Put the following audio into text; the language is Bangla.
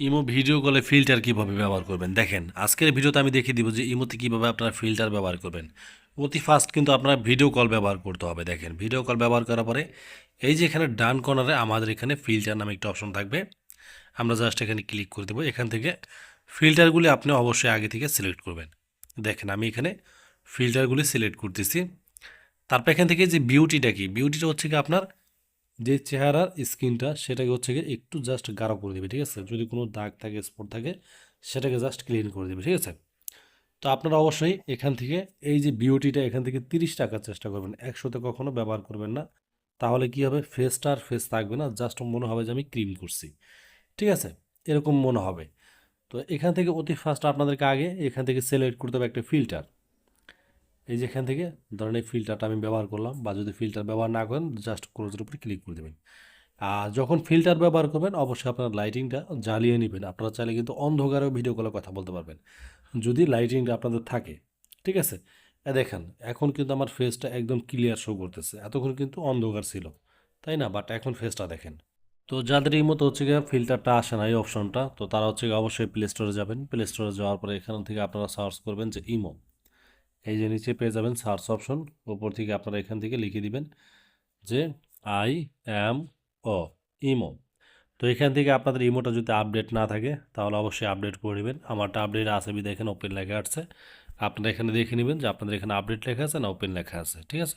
ইমো ভিডিও কলে ফিল্টার কীভাবে ব্যবহার করবেন? দেখেন, আজকের ভিডিওতে আমি দেখিয়ে দিব যে ইমোতে কীভাবে আপনারা ফিল্টার ব্যবহার করবেন। অতি ফাস্ট কিন্তু আপনারা ভিডিও কল ব্যবহার করতে হবে। দেখেন, ভিডিও কল ব্যবহার করার পরে এই যে এখানে ডান কর্নারে আমাদের এখানে ফিল্টার নামে একটা অপশন থাকবে। আমরা জাস্ট এখানে ক্লিক করে দেবো। এখান থেকে ফিল্টারগুলি আপনি অবশ্যই আগে থেকে সিলেক্ট করবেন। দেখেন, আমি এখানে ফিল্টারগুলি সিলেক্ট করতেছি। তারপর এখান থেকে যে বিউটিটা কি? বিউটিটা হচ্ছে কি আপনার যে চেহারার স্কিনটা সেটাকে হচ্ছে গিয়ে একটু জাস্ট গাঢ় করে দেবে, ঠিক আছে? যদি কোনো দাগ থাকে, স্পট থাকে, সেটাকে জাস্ট ক্লিন করে দেবে, ঠিক আছে? তো আপনারা অবশ্যই এখান থেকে এই যে বিউটিটা এখান থেকে তিরিশ টাকার চেষ্টা করবেন। একশোতে কখনো ব্যবহার করবেন না। তাহলে কি হবে? ফেসটা আর ফেস থাকবে না জাস্ট মনে হবে যে আমি ক্রিম করছি, ঠিক আছে? এরকম মনে হবে। তো এখান থেকে অতি ফার্স্ট আপনাদেরকে আগে এখান থেকে সিলেক্ট করতে হবে একটা ফিল্টার এই যে এখান থেকে ধরেন এই ফিল্টারটা আমি ব্যবহার করলাম বা যদি ফিল্টার ব্যবহার না করেন জাস্ট ক্লোজের উপরে ক্লিক করে দেবেন। আর যখন ফিল্টার ব্যবহার করবেন, অবশ্যই আপনার লাইটিংটা জ্বালিয়ে নেবেন। আপনারা চাইলে কিন্তু অন্ধকারেও ভিডিও কলে কথা বলতে পারবেন। যদি লাইটিংটা আপনাদের থাকে, ঠিক আছে? দেখেন, এখন কিন্তু আমার ফেসটা একদম ক্লিয়ার শো করতেছে। এতক্ষণ কিন্তু অন্ধকার ছিল, তাই না? বাট এখন ফেসটা দেখেন। তো যাদের এই মতো হচ্ছে গিয়ে ফিল্টারটা আসে না, এই অপশনটা তো তারা হচ্ছে অবশ্যই প্লে স্টোরে যাবেন। প্লে স্টোরে যাওয়ার পরে এখান থেকে আপনারা সার্চ করবেন যে ইমো এই যে নিচে পেয়ে যাবেন সার্চ অপশন ওপর থেকে আপনারা এখান থেকে লিখে দিবেন যে আই অ্যাম ও, ইমো। তো এখান থেকে আপনাদের ইমোটা যদি আপডেট না থাকে, তাহলে অবশ্যই আপডেট করে নেবেন। আমারটা আপডেট আছে বি এখানে ওপেন লেখা আসছে আপনারা এখানে দেখে নেবেন যে আপনাদের এখানে আপডেট লেখা আছে না ওপেন লেখা আছে, ঠিক আছে?